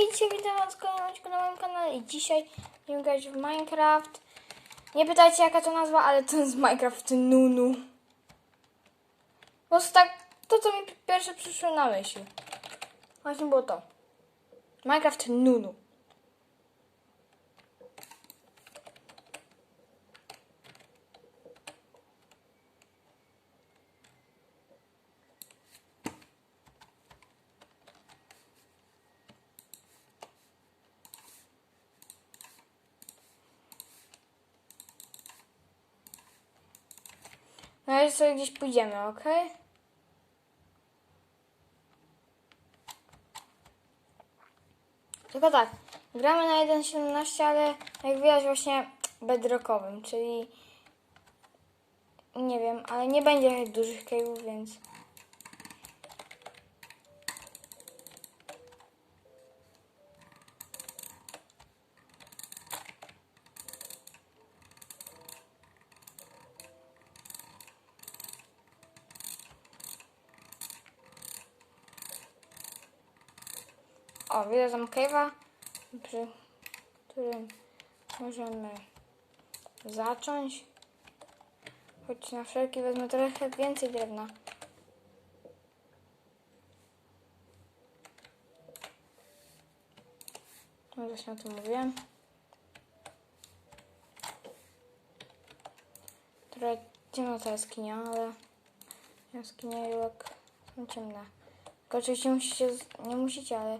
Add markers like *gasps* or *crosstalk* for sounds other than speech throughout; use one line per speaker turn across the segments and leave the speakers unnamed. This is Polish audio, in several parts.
Chłopaki, dzisiaj witam was kolejnym na moim kanale i dzisiaj będziemy grać w Minecraft. Nie pytajcie jaka to nazwa, ale to jest Minecraft Nunu. Po prostu tak, to co mi pierwsze przyszło na myśl. Właśnie było to. Minecraft Nunu. Na razie sobie gdzieś pójdziemy, ok? Tylko tak, gramy na 1.17, ale jak widać właśnie bedrockowym, czyli nie wiem, ale nie będzie dużych cave'ów, więc O, widzę tam cave'a, przy którym możemy zacząć. Choć na wszelki wezmę trochę więcej drewna. No właśnie o tym mówiłem. Trochę ciemna ta jaskinia, ale jaskinie jak są ciemne. Tylko oczywiście musicie, nie musicie, ale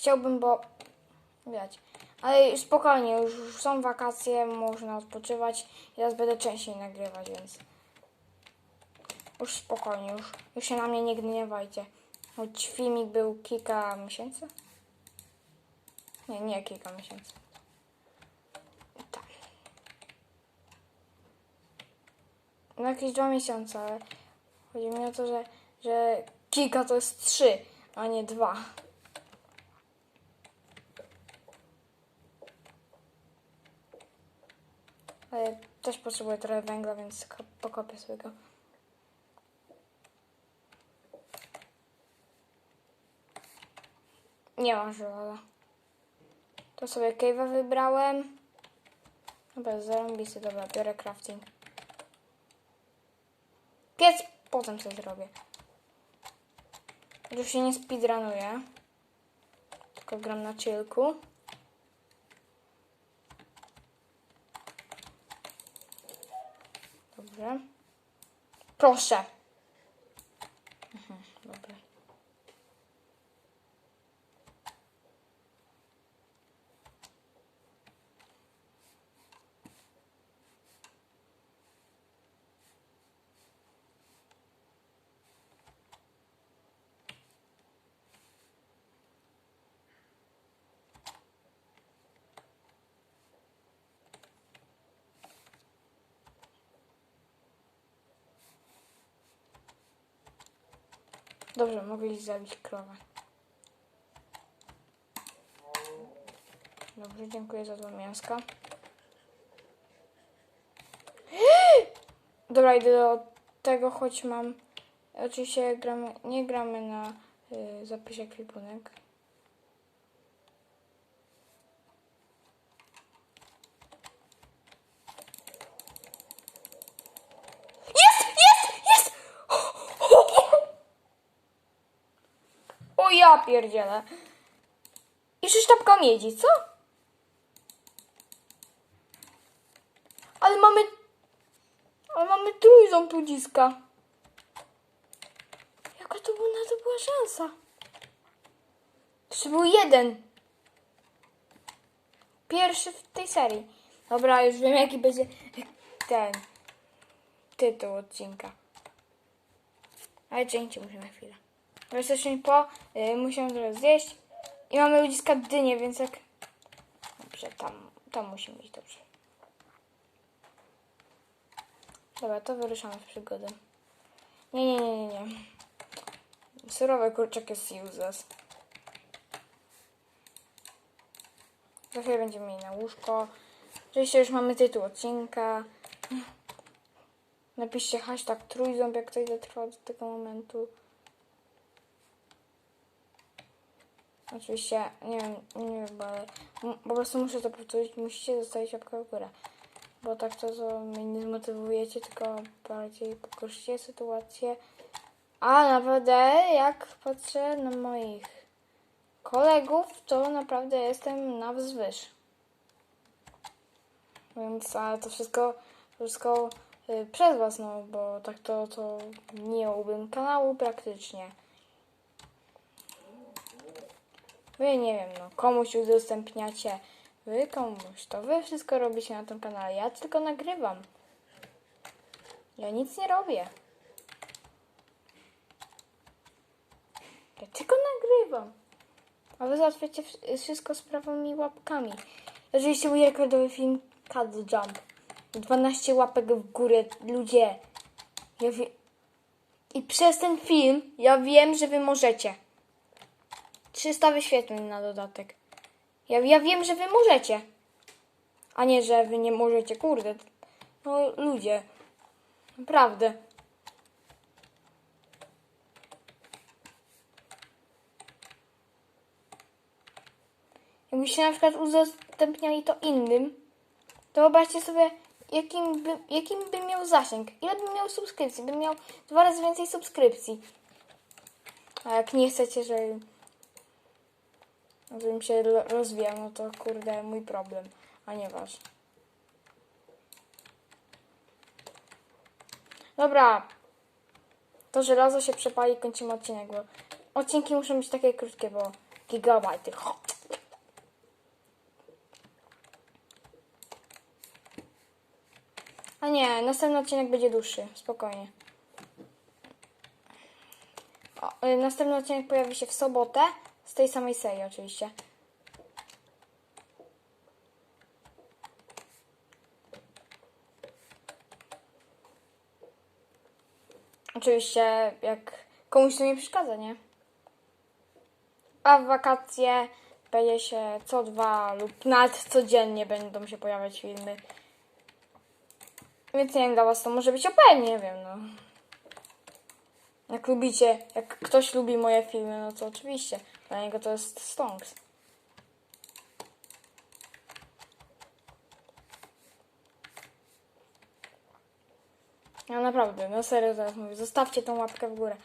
chciałbym, bo widać. Ale spokojnie, już, są wakacje, można odpoczywać. Teraz będę częściej nagrywać, więc już spokojnie, już, już się na mnie nie gniewajcie. Choć filmik był kilka miesięcy? Nie, nie kilka miesięcy. Tak. No jakieś dwa miesiące, ale chodzi mi o to, że, że kilka to jest trzy, a nie dwa. Ale też potrzebuję trochę węgla, więc ko- pokopię sobie go. Nie mam żelaza. To sobie cave'a wybrałem. Dobra, zarąbisty, dobra, biorę crafting. Piec potem sobie zrobię. Już się nie speedrunuję. Tylko gram na chillku. Dobrze. Proszę. Mhm, dobra. Dobrze, mogę iść zabić krowę. Dobrze, dziękuję za dwa mięska. *gasps* Dobra, idę do tego, choć mam... Oczywiście gramy, nie gramy na y, zapisie kwipunek. Jest! Jest! Jest! O ja pierdzielę. I sztabka miedzi, co? Ale mamy... Ale mamy trójząb ludziska. Jaka to była, na to była szansa? To był jeden. Pierwszy w tej serii. Dobra, już wiem jaki będzie ten tytuł odcinka. Ale cięcie musimy chwilę. Bo jesteśmy po, y, musimy teraz zjeść. I mamy ludziska dynie, więc jak... Dobrze, tam, tam musimy iść, dobrze. Dobra, to wyruszamy w przygodę. Nie, nie, nie, nie, nie. Surowy kurczak jest useless. Za chwilę będziemy mieli na łóżko. Oczywiście już mamy tytuł odcinka. Napiszcie hashtag trójząb, jak to ile trwa do tego momentu. Oczywiście, nie wiem, nie wiem, ale po prostu muszę to powtórzyć, musicie zostawić łapkę w górę. Bo tak to, to mnie nie zmotywujecie, tylko bardziej pogorszycie sytuację. A naprawdę, jak patrzę na moich kolegów, to naprawdę jestem na wzwyż. Więc, ale to wszystko, wszystko y, przez was, no, bo tak to, to nie miałbym kanału praktycznie. Wy nie wiem, no, komuś udostępniacie, wy komuś, to wy wszystko robicie na tym kanale, ja tylko nagrywam. Ja nic nie robię. Ja tylko nagrywam. A wy załatwiacie wsz- wszystko sprawą i łapkami. Oczywiście mój rekordowy film Cut Jump. 12 łapek w górę, ludzie. Ja. I przez ten film ja wiem, że wy możecie. 300 wyświetleń na dodatek. Ja, ja wiem, że wy możecie. A nie, że wy nie możecie, kurde. No ludzie. Naprawdę. Jakbyście na przykład udostępniali to innym, to wyobraźcie sobie, jakim by, jakim by miał zasięg. Ile by miał subskrypcji? By miał dwa razy więcej subskrypcji. A jak nie chcecie, że żebym się ro- rozwijał, no to kurde, mój problem, a nie wasz. Dobra. To żelazo się przepali, kończymy odcinek, bo odcinki muszą być takie krótkie, bo gigabajty. A nie, następny odcinek będzie dłuższy, spokojnie. O, y, następny odcinek pojawi się w sobotę, z tej samej serii oczywiście. Oczywiście, jak komuś to nie przeszkadza, nie? A w wakacje będzie się co dwa lub nawet codziennie będą się pojawiać filmy. Więc nie wiem, dla was to może być OP, nie wiem, no. Jak lubicie, jak ktoś lubi moje filmy, no to oczywiście. Dla niego to jest stonks. Ja naprawdę, no serio teraz mówię, zostawcie tą łapkę w górę.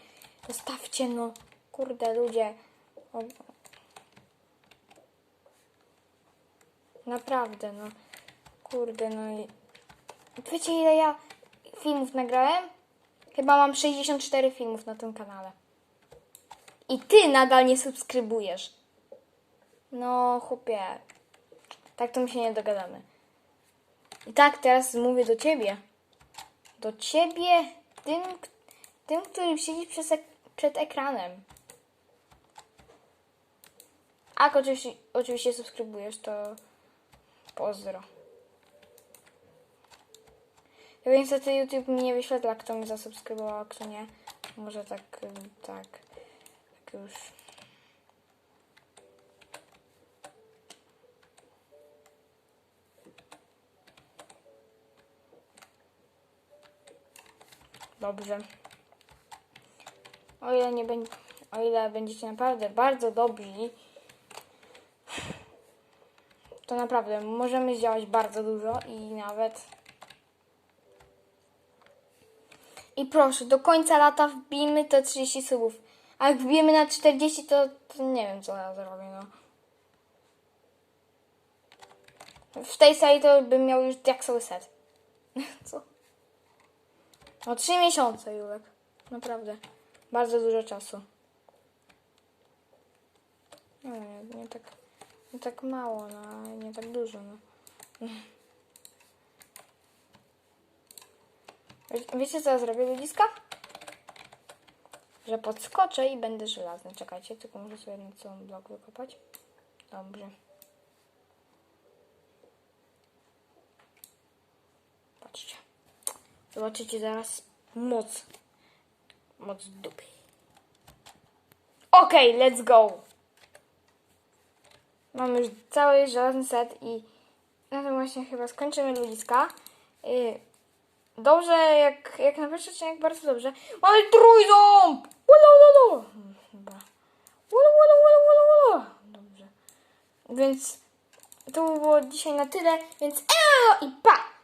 Zostawcie, no. Kurde, ludzie. O... Naprawdę, no. Kurde, no i... Wiecie ile ja filmów nagrałem? Chyba mam 64 filmów na tym kanale. I ty nadal nie subskrybujesz. No, chłopie. Tak to my się nie dogadamy. I tak teraz mówię do ciebie. Do ciebie, tym, tym który siedzi przez przed ekranem. A oczywiście, oczywiście subskrybujesz, to pozdro. Ja niestety YouTube mi nie wyświetla, kto mnie zasubskrybował, a kto nie. Może tak, tak już. Dobrze. O ile nie będzie, o ile będziecie naprawdę bardzo dobrzy, to naprawdę możemy zdziałać bardzo dużo i nawet I proszę, do końca lata wbijmy te 30 subów. A jak wbijemy na 40, to, to nie wiem, co ja zrobię, no. W tej sali to bym miał już diaksowy set. *laughs* Co? O 3 miesiące, Julek. Naprawdę. Bardzo dużo czasu. Nie, nie, nie tak, nie tak mało, no, nie tak dużo, no. Wie- *laughs* Wiecie co ja zrobię, ludziska? Że podskoczę i będę żelazny. Czekajcie, tylko muszę sobie jeden całą blok wykopać. Dobrze. Patrzcie. Zobaczycie zaraz moc. Moc dupy. Okej, let's go. Mamy już cały żelazny set i na tym właśnie chyba skończymy ludziska. Yy, Dobrze, jak, jak na pierwszy odcinek bardzo dobrze. Mamy trójząb! Chyba. Dobrze. Więc to było dzisiaj na tyle, więc i pa!